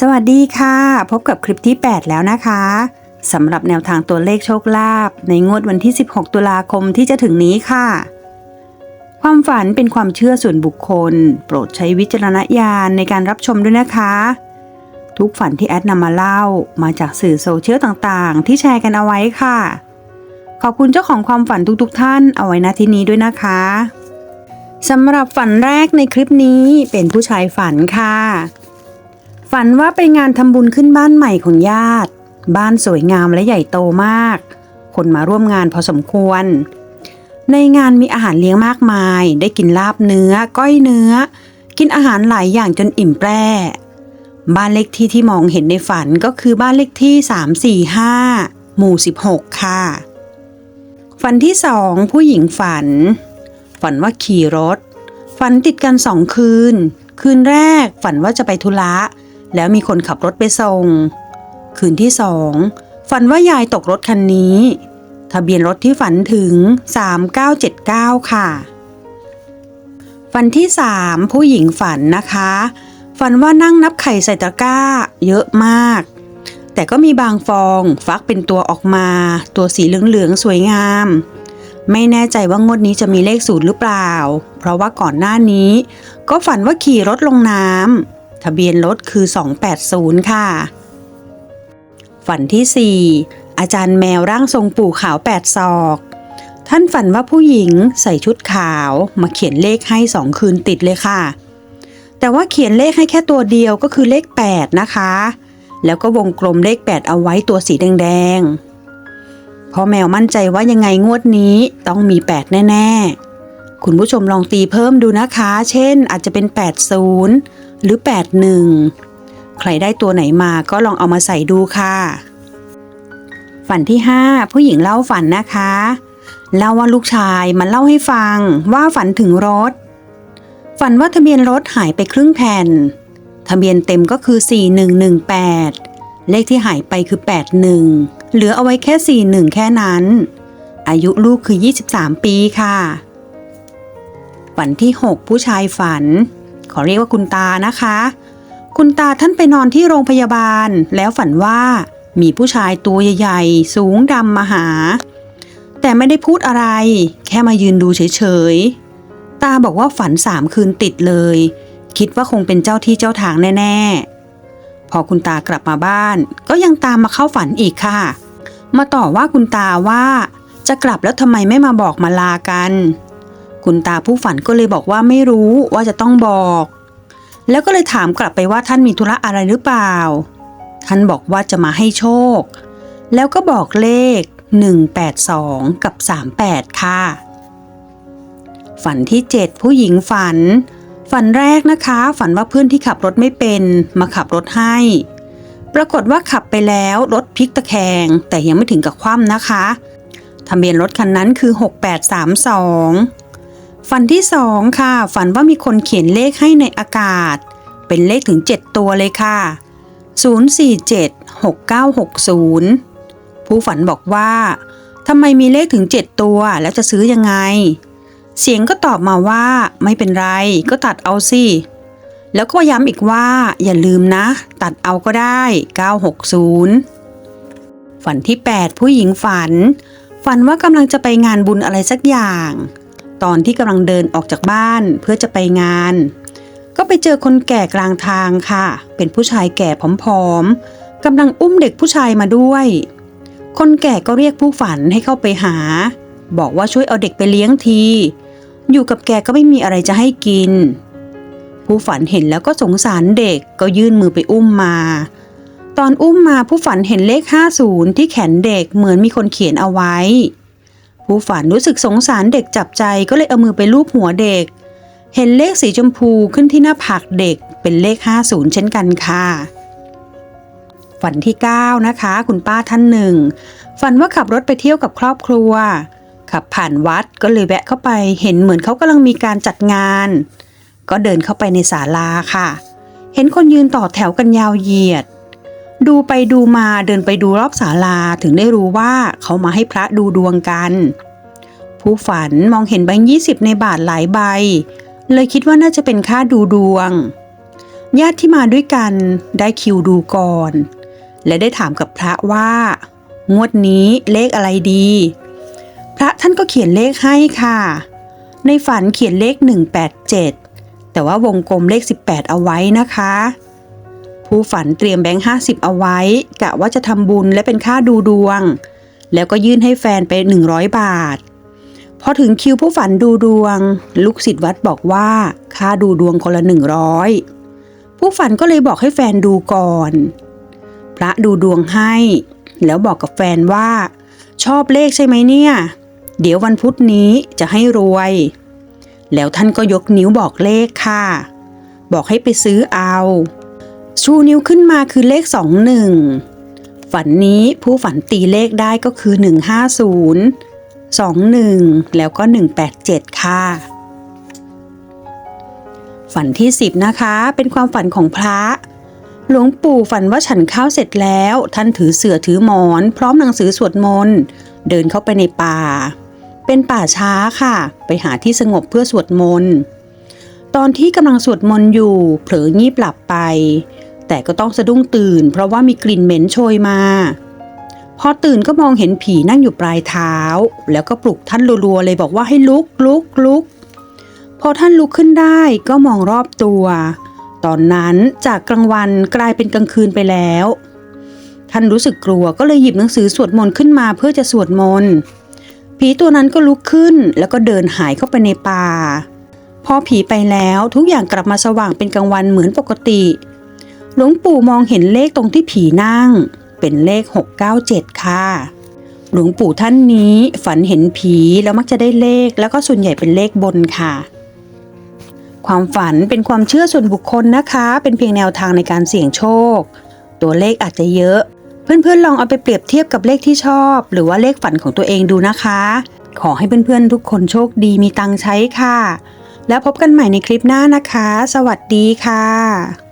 สวัสดีค่ะ พบกับคลิปที่ 8 แล้วนะคะสำหรับแนวทางตัวเลขโชคลาภในงวดวันที่ 16 ตุลาคมที่จะถึงนี้ค่ะ ความฝันเป็นความเชื่อส่วนบุคคล โปรดใช้วิจารณญาณในการรับชมด้วยนะคะ ทุกฝันที่แอดนำมาเล่ามาจากสื่อโซเชียลต่างๆ ที่แชร์กันเอาไว้ค่ะ ขอบคุณเจ้าของความฝันทุกๆ ท่านเอาไว้ณที่นี้ด้วยนะคะสำหรับฝันแรกในคลิปนี้เป็นผู้ชายฝันค่ะ ฝันว่าไปงานทำบุญขึ้นบ้านใหม่ของญาติ บ้านสวยงามและใหญ่โตมาก คนมาร่วมงานพอสมควร ในงานมีอาหารเลี้ยงมากมาย ได้กินลาบเนื้อ ก้อยเนื้อ กินอาหารหลายอย่างจนอิ่มแปร่บ้านเลขที่ที่มองเห็นในฝันก็คือบ้านเลขที่ 345 หมู่ 16 ค่ะ ฝันที่สองผู้หญิงฝัน ฝันว่าขี่รถ ฝันติดกันสองคืน คืนแรกฝันว่าจะไปธุระ แล้วมีคนขับรถไปส่ง คืนที่สองฝันว่ายายตกรถคันนี้ ทะเบียนรถที่ฝันถึง 3979 ค่ะ ฝันที่สามผู้หญิงฝันนะคะ ฝันว่านั่งนับไข่ใส่ตะกร้า เยอะมาก แต่ก็มีบางฟองฟักเป็นตัวออกมา ตัวสีเหลืองๆสวยงามไม่แน่ใจว่างวดนี้จะมีเลขศูนย์หรือเปล่า เพราะว่าก่อนหน้านี้ ก็ฝันว่าขี่รถลงน้ำ ทะเบียนรถคือ 280 ค่ะ ฝันที่ 4 อาจารย์แมวร่างทรงปู่ขาวแปดศอก ท่านฝันว่าผู้หญิงใส่ชุดขาวมาเขียนเลขให้สองคืนติดเลยค่ะ แต่ว่าเขียนเลขให้แค่ตัวเดียวก็คือเลข 8 นะคะ แล้วก็วงกลมเลข 8 เอาไว้ตัวสีแดงๆพราะแมวมั่นใจว่ายังไงงวดนี้ต้องมี 8 แน่ ๆคุณผู้ชมลองตีเพิ่มดูนะคะ เช่นอาจจะเป็น 80 หรือ 81 ใครได้ตัวไหนมาก็ลองเอามาใส่ดูค่ะ ฝันที่ 5 ผู้หญิงเล่าฝันนะคะ เล่าว่าลูกชายมันเล่าให้ฟังว่าฝันถึงรถ ฝันว่าทะเบียนรถหายไปครึ่งแผ่น ทะเบียนเต็มก็คือ 4118 เลขที่หายไปคือ 81 เหลือเอาไว้แค่ 41 แค่นั้น อายุลูกคือ 23 ปีค่ะ ฝันที่ 6 ผู้ชายฝัน ขอเรียกว่าคุณตานะคะ คุณตาท่านไปนอนที่โรงพยาบาล แล้วฝันว่ามีผู้ชายตัวใหญ่ๆ สูงดำมาหา แต่ไม่ได้พูดอะไร แค่มายืนดูเฉยๆ ตาบอกว่าฝันสามคืนติดเลย คิดว่าคงเป็นเจ้าที่เจ้าทางแน่ ๆ พอคุณตากลับมาบ้าน ก็ยังตามมาเข้าฝันอีกค่ะ มาต่อว่าคุณตาว่าจะกลับแล้วทำไมไม่มาบอกมาลากัน คุณตาผู้ฝันก็เลยบอกว่าไม่รู้ว่าจะต้องบอก แล้วก็เลยถามกลับไปว่าท่านมีธุระอะไรหรือเปล่า ท่านบอกว่าจะมาให้โชค แล้วก็บอกเลข 182 กับ 38 ค่ะ ฝันที่ 7 ผู้หญิงฝัน ฝันแรกนะคะ ฝันว่าเพื่อนที่ขับรถไม่เป็น มาขับรถให้ ปรากฏว่าขับไปแล้วรถพลิกตะแคง แต่ยังไม่ถึงกับคว่ำนะคะทะเบียนรถคันนั้นคือ 6832 ฝันที่สองค่ะ ฝันว่ามีคนเขียนเลขให้ในอากาศ เป็นเลขถึง 7 ตัวเลยค่ะ 0476960 ผู้ฝันบอกว่าทำไมมีเลขถึง 7 ตัวแล้วจะซื้อยังไง เสียงก็ตอบมาว่าไม่เป็นไรก็ตัดเอาสิแล้วก็ย้ำอีกว่าอย่าลืมนะ ตัดเอาก็ได้ 960 ฝันที่ 8 ผู้หญิงฝัน ฝันว่ากำลังจะไปงานบุญอะไรสักอย่าง ตอนที่กำลังเดินออกจากบ้านเพื่อจะไปงาน ก็ไปเจอคนแก่กลางทางค่ะ เป็นผู้ชายแก่ผอมๆกำลังอุ้มเด็กผู้ชายมาด้วย คนแก่ก็เรียกผู้ฝันให้เข้าไปหา บอกว่าช่วยเอาเด็กไปเลี้ยงที อยู่กับแกก็ไม่มีอะไรจะให้กิน ผู้ฝันเห็นแล้วก็สงสารเด็กก็ยื่นมือไปอุ้มมา ตอนอุ้มมาผู้ฝันเห็นเลข 50 ที่แขนเด็กเหมือนมีคนเขียนเอาไว้ ผู้ฝันรู้สึกสงสารเด็กจับใจก็เลยเอามือไปลูบหัวเด็ก เห็นเลขสีชมพูขึ้นที่หน้าผากเด็กเป็นเลข 50 เช่นกันค่ะ ฝันที่ 9 นะคะ คุณป้าท่านหนึ่ง ฝันว่าขับรถไปเที่ยวกับครอบครัว ขับผ่านวัดก็เลยแวะเข้าไปเห็นเหมือนเขากำลังมีการจัดงาน ก็เดินเข้าไปในศาลาค่ะ เห็นคนยืนต่อแถวกันยาวเหยียด ดูไปดูมาเดินไปดูรอบศาลาถึงได้รู้ว่าเขามาให้พระดูดวงกัน ผู้ฝันมองเห็นแบงค์ยี่สิบในบาทหลายใบ เลยคิดว่าน่าจะเป็นค่าดูดวง ญาติที่มาด้วยกันได้คิวดูก่อน และได้ถามกับพระว่า งวดนี้เลขอะไรดี พระท่านก็เขียนเลขให้ค่ะ ในฝันเขียนเลข 187 แต่ว่าวงกลมเลข 18 เอาไว้นะคะ ผู้ฝันเตรียมแบงค์50เอาไว้ กะว่าจะทำบุญและเป็นค่าดูดวง แล้วก็ยื่นให้แฟนไป 100 บาท พอถึงคิวผู้ฝันดูดวง ลูกศิษย์วัดบอกว่าค่าดูดวงคนละ 100 ผู้ฝันก็เลยบอกให้แฟนดูก่อน พระดูดวงให้ แล้วบอกกับแฟนว่า ชอบเลขใช่ไหมเนี่ย เดี๋ยววันพุธนี้จะให้รวย แล้วท่านก็ยกนิ้วบอกเลขค่ะ บอกให้ไปซื้อเอา ชูนิ้วขึ้นมาคือเลข 21 ฝันนี้ผู้ฝันตีเลขได้ก็คือ 150 21 แล้วก็ 187 ค่ะ ฝันที่ 10 นะคะ เป็นความฝันของพระ หลวงปู่ฝันว่าฉันข้าวเสร็จแล้ว ท่านถือเสือถือหมอน พร้อมหนังสือสวดมนต์เดินเข้าไปในป่า เป็นป่าช้าค่ะ ไปหาที่สงบเพื่อสวดมนต์ตอนที่กำลังสวดมนต์อยู่ เผลองีบหลับไป แต่ก็ต้องสะดุ้งตื่น เพราะว่ามีกลิ่นเหม็นโชยมา พอตื่นก็มองเห็นผีนั่งอยู่ปลายเท้า แล้วก็ปลุกท่านรัวๆเลยบอกว่าให้ลุกลุกลุก พอท่านลุกขึ้นได้ก็มองรอบตัว ตอนนั้นจากกลางวันกลายเป็นกลางคืนไปแล้ว ท่านรู้สึกกลัวก็เลยหยิบหนังสือสวดมนต์ขึ้นมาเพื่อจะสวดมนต์ผีตัวนั้นก็ลุกขึ้นแล้วก็เดินหายเข้าไปในป่าพอผีไปแล้วทุกอย่างกลับมาสว่างเป็นกลางวันเหมือนปกติ หลวงปู่มองเห็นเลขตรงที่ผีนั่ง เป็นเลข 697 ค่ะ หลวงปู่ท่านนี้ฝันเห็นผีแล้วมักจะได้เลข แล้วก็ส่วนใหญ่เป็นเลขบนค่ะ ความฝันเป็นความเชื่อส่วนบุคคลนะคะ เป็นเพียงแนวทางในการเสี่ยงโชค ตัวเลขอาจจะเยอะ เพื่อนๆลองเอาไปเปรียบเทียบกับเลขที่ชอบ หรือว่าเลขฝันของตัวเองดูนะคะ ขอให้เพื่อนๆทุกคนโชคดีมีตังใช้ค่ะ แล้วพบกันใหม่ในคลิปหน้านะคะ สวัสดีค่ะ